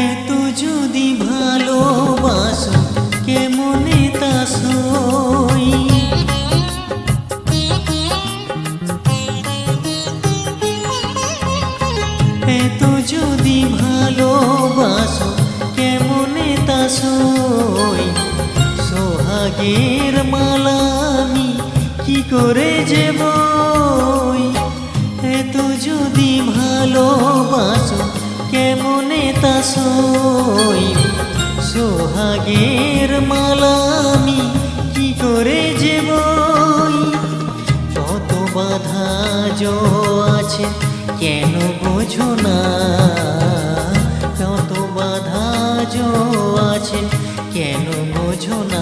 এত যদি ভালোবাসো, কেমনে তা সই? এত যদি ভালোবাসো, কেমনে তা সই? সোহাগের মালা আমি কি করে যে বই? এত যদি ভালোবাসো কেমনে তা সই? সোহাগের মালা আমি কি করে যে বই? কত বাধা জো আছে, কেন বোঝো না? কত বাধা জো আছে, কেন বোঝো না?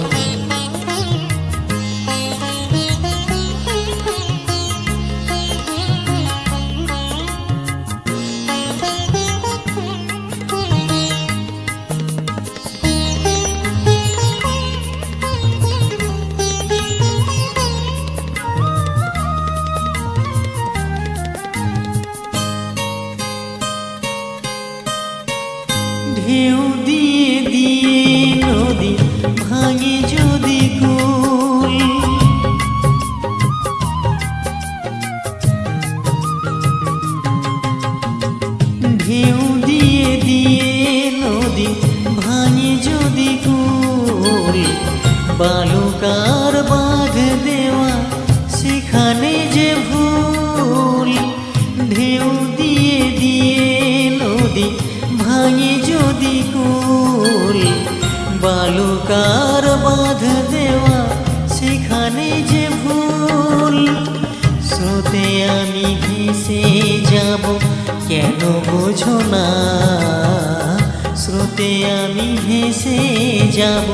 ঢেউ দিয়ে দিয়ে নদী ভাঙে যদি কুল। ঢেউ দিয়ে দিয়ে নদী ভাঙে যদি কুল। বালুকার ভাঙে বালুকার বাঁধ দেওয়া, সেখানে যে ভুল স্রোতে আমি ভেসে যাব, কেন বোঝো না? স্রোতে আমি ভেসে যাব,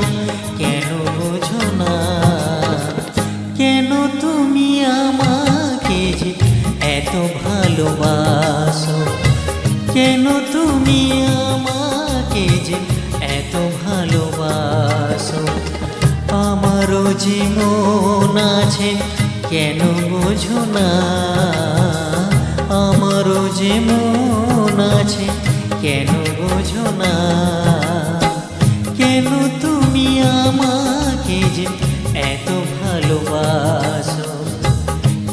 কেন বোঝো না? কেন তুমি আমাকে যে এত ভালোবাসো? কেন তুমি আমাকে যে এত ভালোবাসো। আমারও মন আছে, কেন বোঝো না? আমারও মন আছে, কেন বোঝো না? কেন তুমি আমাকে যে এত ভালোবাসো?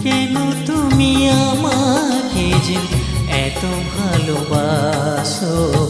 কেন তুমি আমাকে যে এত ভালোবাসো?